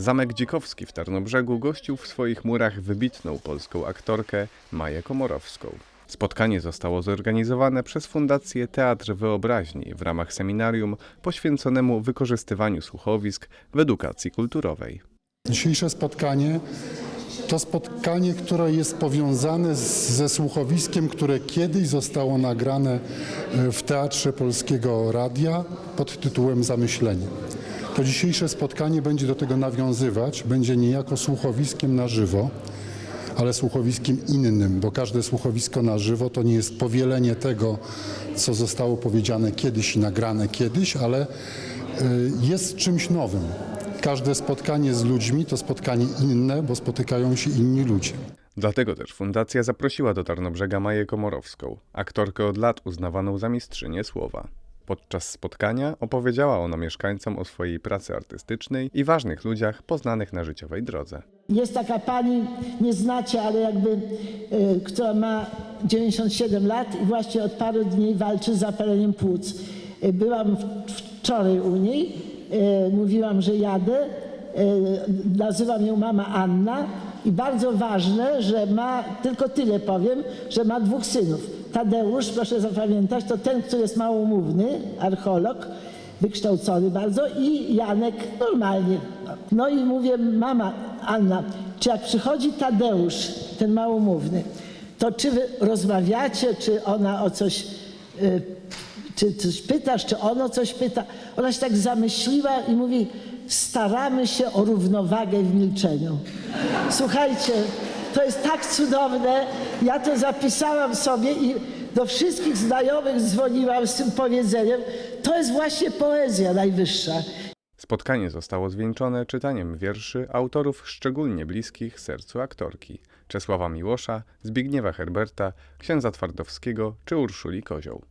Zamek Dzikowski w Tarnobrzegu gościł w swoich murach wybitną polską aktorkę Maję Komorowską. Spotkanie zostało zorganizowane przez Fundację Teatr Wyobraźni w ramach seminarium poświęconemu wykorzystywaniu słuchowisk w edukacji kulturowej. Dzisiejsze spotkanie to spotkanie, które jest powiązane z, ze słuchowiskiem, które kiedyś zostało nagrane e, w Teatrze Polskiego Radia pod tytułem Zamyślenie. To dzisiejsze spotkanie będzie do tego nawiązywać, będzie niejako słuchowiskiem na żywo, ale słuchowiskiem innym, bo każde słuchowisko na żywo to nie jest powielenie tego, co zostało powiedziane kiedyś i nagrane kiedyś, ale y, jest czymś nowym. Każde spotkanie z ludźmi to spotkanie inne, bo spotykają się inni ludzie. Dlatego też fundacja zaprosiła do Tarnobrzega Maję Komorowską, aktorkę od lat uznawaną za mistrzynię słowa. Podczas spotkania opowiedziała ona mieszkańcom o swojej pracy artystycznej i ważnych ludziach poznanych na życiowej drodze. Jest taka pani, nie znacie, ale jakby, y, która ma 97 lat i właśnie od paru dni walczy z zapaleniem płuc. Y, byłam wczoraj u niej, y, mówiłam, że jadę, nazywam ją mama Anna i bardzo ważne, że ma, tylko tyle powiem, że ma dwóch synów. Tadeusz, proszę zapamiętać, to ten, który jest małomówny, archeolog, wykształcony bardzo i Janek normalnie. No i mówię, mama Anna, czy jak przychodzi Tadeusz, ten małomówny, to czy wy rozmawiacie, czy ona o coś, y, czy coś pytasz, czy ono coś pyta? Ona się tak zamyśliła i mówi, staramy się o równowagę w milczeniu. Słuchajcie, to jest tak cudowne. Ja to zapisałam sobie i do wszystkich znajomych dzwoniłam z tym powiedzeniem. To jest właśnie poezja najwyższa. Spotkanie zostało zwieńczone czytaniem wierszy autorów szczególnie bliskich sercu aktorki Czesława Miłosza, Zbigniewa Herberta, księdza Twardowskiego czy Urszuli Kozioł.